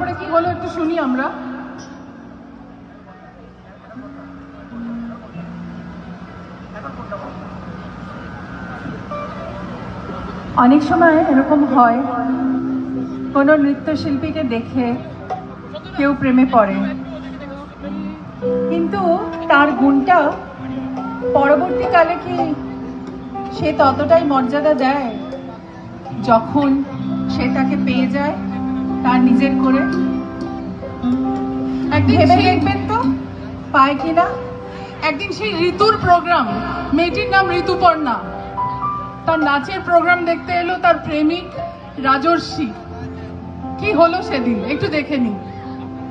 তারপরে কি হলো একটু শুনি আমরা? অনেক সময় এরকম হয়, কোনো নৃত্যশিল্পীকে দেখে কেউ প্রেমে পড়ে। কিন্তু তার গুণটা পরবর্তীকালে কি সে ততটাই মর্যাদা দেয় যখন সে তাকে পেয়ে যায়? তার নিজের করে। একদিন ভেবে দেখবেন তো পায় কিনা একদিন সেই ঋতুর প্রোগ্রাম মেয়েটির নাম ঋতুপর্ণা। তার নাচের প্রোগ্রাম দেখতে এলো তার প্রেমিক রাজর্ষি। কি হলো সেদিন? একটু দেখে নি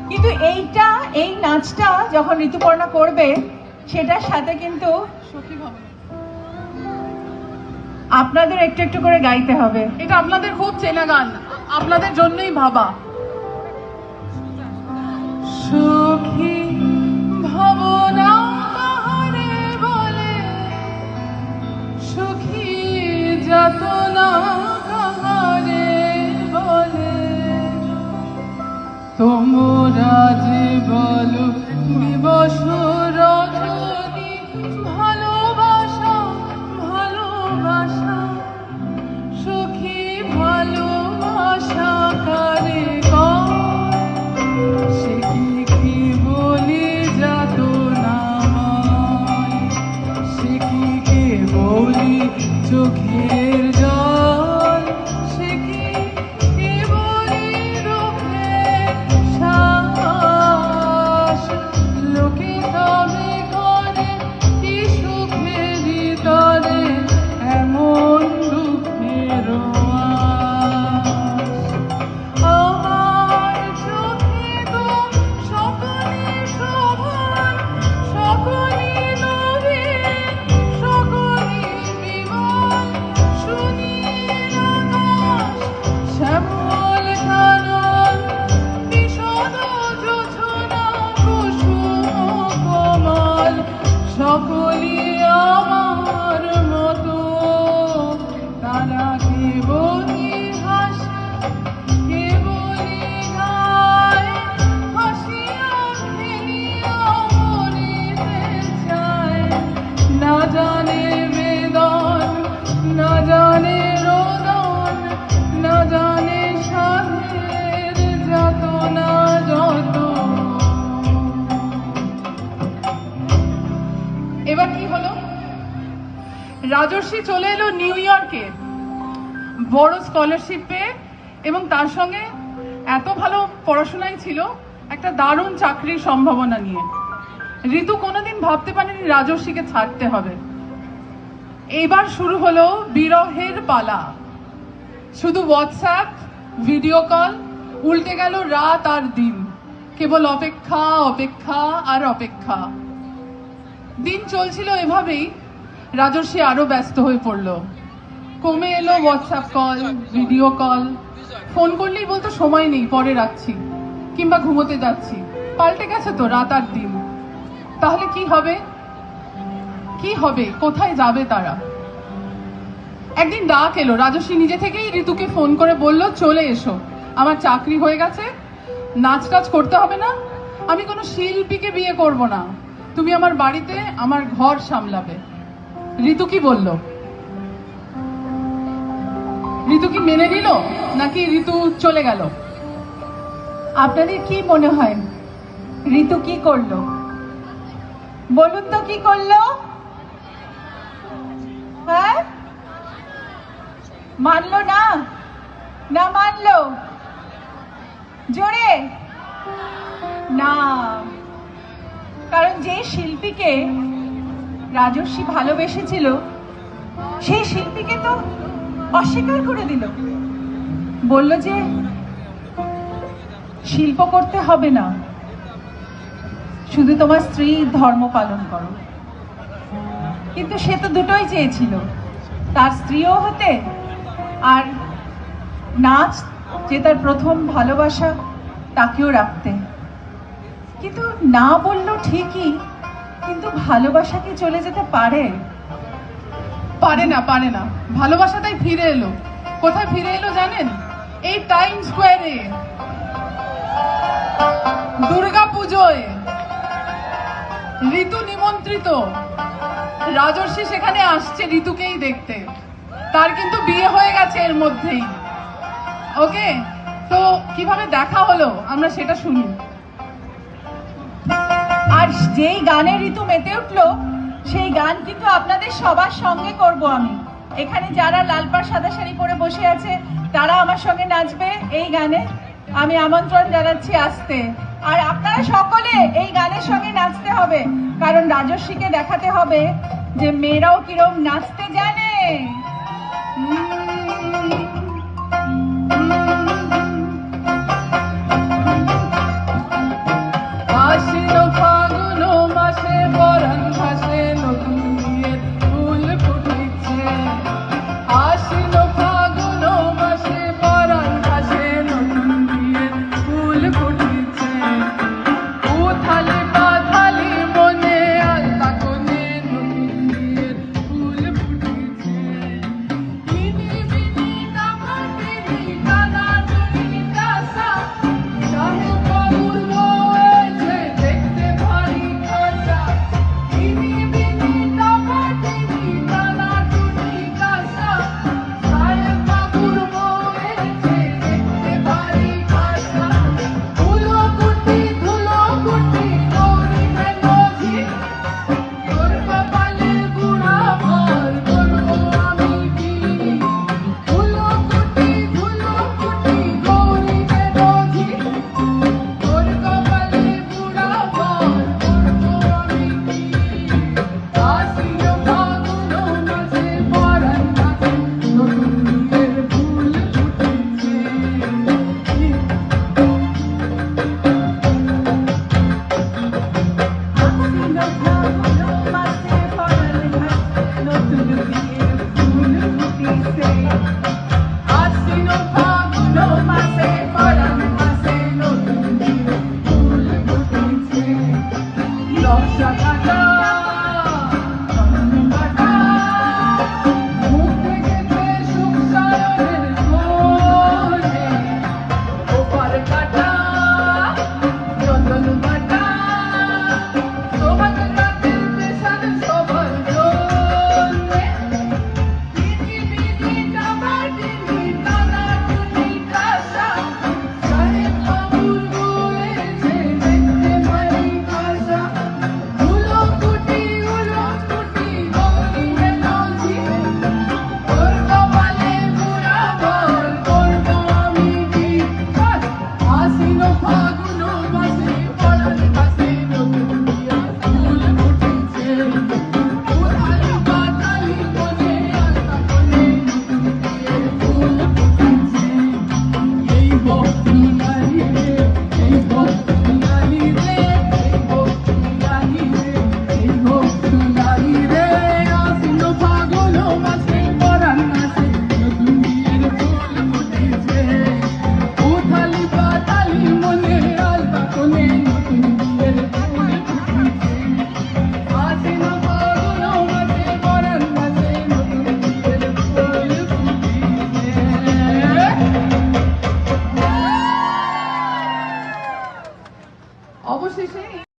কিন্তু এইটা এই নাচটা যখন ঋতুপর্ণা করবে সেটার সাথে কিন্তু আপনাদের একটু একটু করে গাইতে হবে। এটা আপনাদের খুব চেনা গান। আপনাদের জন্যই ভাবা। took him. রাজর্ষি চলে এলো নিউ ইয়র্কে। বড় স্কলারশিপ পেয়ে এবং তার সঙ্গে এত ভালো পড়াশোনাই ছিল, একটা দারুণ চাকরির সম্ভাবনা নিয়ে। ঋতু কোনোদিন ভাবতে পারেনি রাজর্ষিকে ছাড়তে হবে। এইবার শুরু হলো বিরহের পালা। শুধু হোয়াটসঅ্যাপ ভিডিও কল উল্টে গেল রাত আর দিন। কেবল অপেক্ষা অপেক্ষা আর অপেক্ষা। দিন চলছিল এভাবেই রাজর্ষি আরও ব্যস্ত হয়ে পড়ল। কমে এলো WhatsApp call video call phone করলেই বলতো, সময় নেই, পরে রাখছি। কিংবা ঘুমোতে যাচ্ছি। পাল্টে গেছে তো, রাত আর দিন। তাহলে কি হবে? কি হবে? কোথায় যাবে তারা? একদিন ডাক এলো রাজস্বী নিজে থেকেই ঋতুকে ফোন করে বলল, চলে এসো। আমার চাকরি হয়ে গেছে। নাচ টাচ করতে হবে না। আমি কোনো শিল্পীকে বিয়ে করব না। তুমি আমার বাড়িতে আমার ঘর সামলাবে। ঋতু কি বলল? ঋতু কি মেনে নিল, নাকি ঋতু চলে গেল? আপনাদের কি মনে হয়? ঋতু কি করল? বলুন তো কি করল? হ্যাঁ? মানলো না? না মানলো? জোরে? না। কারণ যে শিল্পীকে রাজস্বী ভালোবেসেছিল, সেই শিল্পীকে তো অস্বীকার করে দিল। বলল যে, শিল্প করতে হবে না। শুধু তোমার স্ত্রী ধর্ম পালন করো। কিন্তু সে তো দুটোই চেয়েছিল। তার স্ত্রীও হতে আর নাচ, যে তার প্রথম ভালোবাসা, তাকেও রাখতে। কিন্তু না বলল ঠিকই কিন্তু ভালোবাসা কি চলে যেতে পারে? পারে না পারে না। ভালোবাসা তাই ফিরে এলো। কোথায় ফিরে এলো জানেন? এই টাইম স্কোয়ারে দুর্গা পুজোয়। ঋতু নিমন্ত্রিত। রাজর্ষি সেখানে আসছে ঋতুকেই দেখতে। তার কিন্তু বিয়ে হয়ে গেছে এর মধ্যেই। ওকে? তো কীভাবে দেখা হলো? আমরা সেটা শুনি। আর যেই গানের ঋতু মেতে উঠল, সেই গান কিন্তু আপনাদের সবার সঙ্গে করব আমি। এখানে যারা লাল পাড় সাদা শাড়ি পরে বসে আছে, তারা আমার সঙ্গে নাচবে এই গানে। আমি আমন্ত্রণ জানাচ্ছি আসতে। আর আপনারা সকলে এই গানের সঙ্গে নাচতে হবে, কারণ রাজস্বীকে দেখাতে হবে যে মেয়েরাও কিরম নাচতে জানে।